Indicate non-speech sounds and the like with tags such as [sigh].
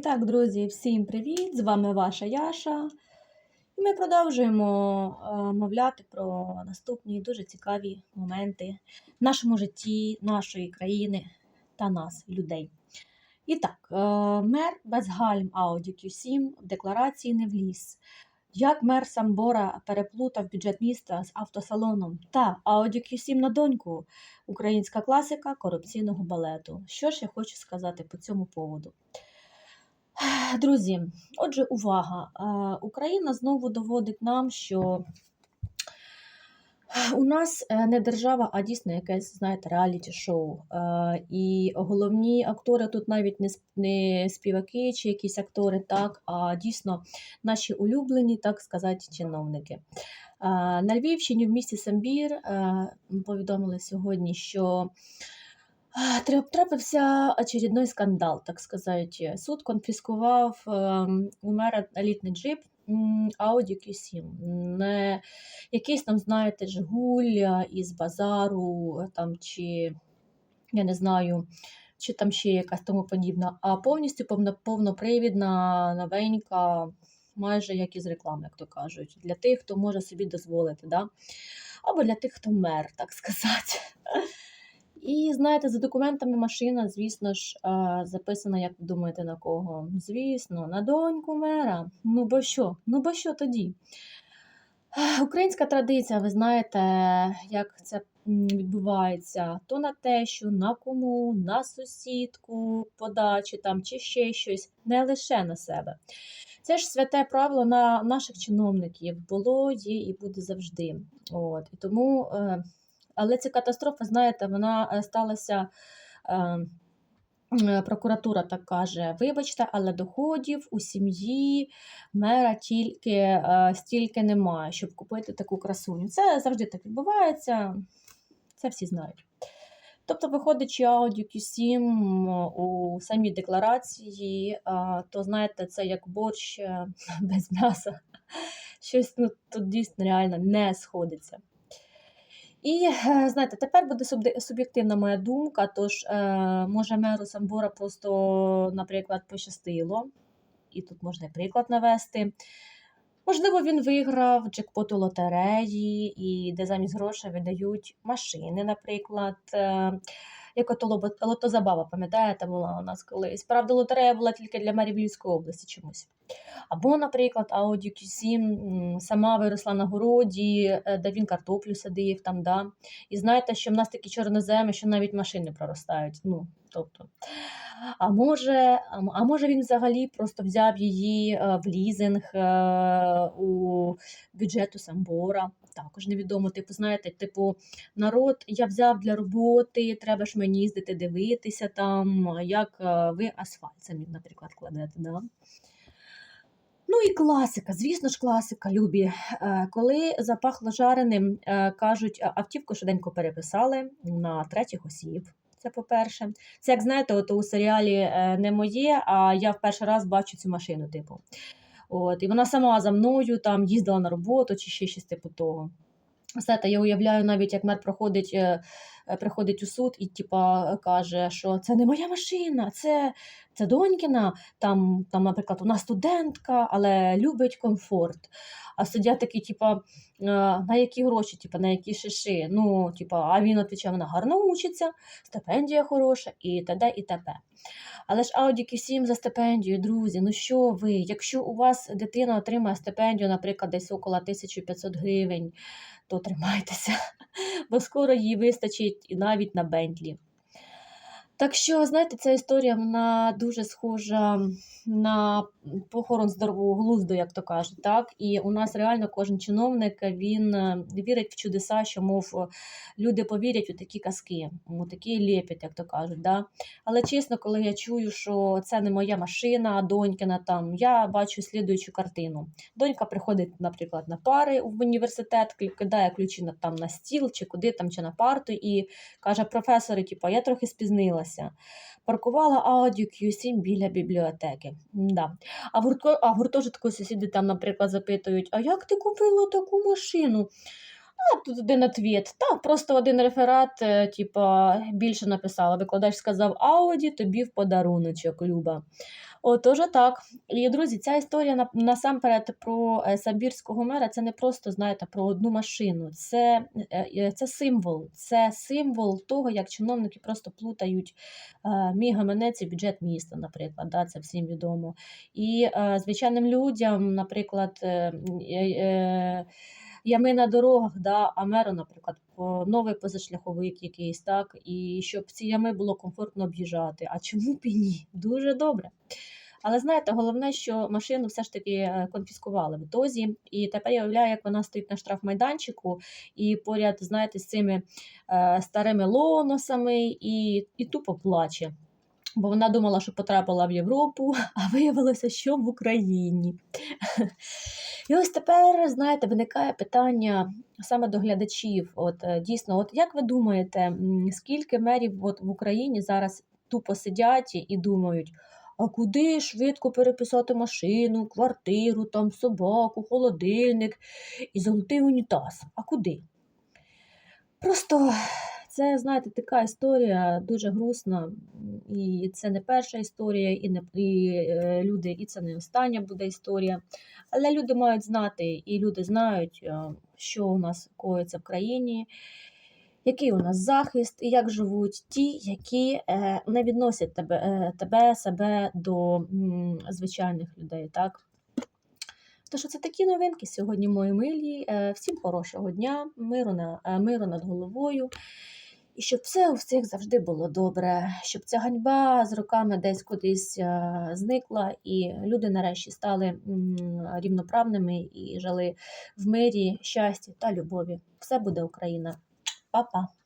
І так, друзі, всім привіт! З вами ваша Яша. І ми продовжуємо е, мовляти про наступні дуже цікаві моменти в нашому житті, нашої країни та нас, людей. І так, е, мер без гальм Audi Q7 в декларації не вліз. Як мер Самбора переплутав бюджет міста з автосалоном та Audi Q7 на доньку, українська класика корупційного балету. Що ж я хочу сказати по цьому поводу? Друзі, отже, увага! Е, Україна знову доводить нам, що у нас е, не держава, а дійсно якесь, знаєте, реаліті-шоу. Е, І головні актори тут навіть не співаки чи якісь актори, так, а дійсно наші улюблені, так сказати, чиновники. На Львівщині в місті Самбір повідомили сьогодні, що Трапився очередной скандал, так сказати. Суд конфіскував ем, у мера елітний джип Audi Q7. Не якийсь там, знаєте, Жигуль із базару, там, чи я не знаю, чи там ще якась тому подібна, а повністю повно, повнопривідна, новенька, майже як із реклами, як то кажуть, для тих, хто може собі дозволити, да? або для тих, хто мер, так сказати. І знаєте, за документами машина, звісно ж, записана, як ви думаєте, на кого? Звісно, на доньку мера. Ну бо що? Ну бо що тоді? Українська традиція, ви знаєте, як це відбувається, то на тещу, на кому, на сусідку, подачі там чи ще щось, не лише на себе. Це ж святе правило на наших чиновників було, є і буде завжди. От і тому, е, але ця катастрофа, знаєте, вона е, сталася. Е, Е, Прокуратура так каже: вибачте, але доходів у сім'ї мера тільки стільки немає, щоб купити таку красуню. Це завжди так відбувається, це всі знають. Тобто, виходячи Audi Q7 у самій декларації, то знаєте, це як борщ [laughs] без м'яса. Щось ну, тут дійсно реально не сходиться. І е, знаєте, тепер буде суб'єктивна моя думка. Тож, е, може, меру Самбора просто, наприклад, пощастило, і тут можна приклад навести. Можливо, він виграв джекпот у лотереї, і де замість грошей видають машини, наприклад. Як ото лотозабава, пам'ятаєте, була у нас колись. Правда, лотерея була тільки для мерів Львівської області чомусь. Або, наприклад, Audi Q7 сама виросла на городі, е, де він картоплю садив там, да. І знаєте, що в нас такі чорноземи, що навіть машини проростають. Ну, тобто. А може, а може він взагалі просто взяв її е, в лізинг е, у бюджету Самбора. Також невідомо. Типу, знаєте, типу, народ я взяв для роботи, треба ж мені їздити, дивитися там, як е, ви асфальт самі, наприклад, кладете. Да? Ну і класика, звісно ж, класика, любі. Е, Коли запахло жареним, е, кажуть, автівку швиденько переписали на третіх осіб. Це по-перше. Це як знаєте, от у серіалі не моє, а я в перший раз бачу цю машину, типу. От, і вона сама за мною там їздила на роботу чи ще щось типу того. Знаєте, я уявляю навіть, як мер проходить, е, приходить у суд і типа, каже, що це не моя машина, це, це донькіна, там, там, наприклад, вона студентка, але любить комфорт. А суддя такий, типа, «Е, на які гроші, типа, на які шиши. Ну, типа, а він відповідає, вона гарно учиться, стипендія хороша і т.д. і т.п. Але ж Audi Q7 за стипендію, друзі, ну що ви? Якщо у вас дитина отримає стипендію, наприклад, десь около 1500 гривень, то тримайтеся, бо скоро їй вистачить навіть на Бентлі. Так що, знаєте, ця історія вона дуже схожа на похорон здорового глузду, як то кажуть. Так? І у нас реально кожен чиновник він е, вірить в чудеса, що, мов, е, люди повірять у такі казки, у такий лепіт, як то кажуть. Да? Але чесно, коли я чую, що це не моя машина, а донькина там, я бачу слідуючу картину. Донька приходить, наприклад, на пари в університет, кидає ключі на, там, на стіл, чи куди там, чи на парту, і каже: професори, типу, я трохи спізнилася. Паркувала Audi Q7 біля бібліотеки. Да. А в а гуртожитку сусіди там, наприклад, запитують: а як ти купила таку машину? А тут один ответ. Так, просто один реферат, е, типа, більше написала. Викладач сказав Ауді, тобі в подаруночок, Люба. Отож, так. І, друзі, ця історія насамперед про е, самбірського мера це не просто, знаєте, про одну машину. Це, е, це символ. Це символ того, як чиновники просто плутають мій гаманець і бюджет міста, наприклад. Да, це всім відомо. І звичайним людям, наприклад, ями на дорогах, да, а наприклад, новий позашляховик якийсь, так, і щоб ці ями було комфортно об'їжджати. А чому б і ні? Дуже добре. Але знаєте, головне, що машину все ж таки е, конфіскували в дозі, і тепер я уявляю, як вона стоїть на штрафмайданчику, і поряд, знаєте, з цими е, старими лоносами, і, і тупо плаче. Бо вона думала, що потрапила в Європу, [laughs] а виявилося, що в Україні. І ось тепер, знаєте, виникає питання саме до глядачів. От е, дійсно, от як ви думаєте, скільки мерів от в Україні зараз тупо сидять і думають, а куди швидко переписати машину, квартиру, там собаку, холодильник і золотий унітаз? А куди? Просто це, знаєте, така історія дуже грустна, і це не перша історія, і не і, е, люди, і це не остання буде історія. Але люди мають знати, і люди знають, е, що у нас коїться в країні, який у нас захист, і як живуть ті, які е, не відносять тебе, тебе себе до звичайних людей. так? Тож це такі новинки сьогодні, мої милі. Всім хорошого дня, миру над головою. І щоб все у всіх завжди було добре, щоб ця ганьба з роками десь кудись е, зникла, і люди нарешті стали рівноправними і жили в мирі, щасті та любові. Все буде Україна. Па-па!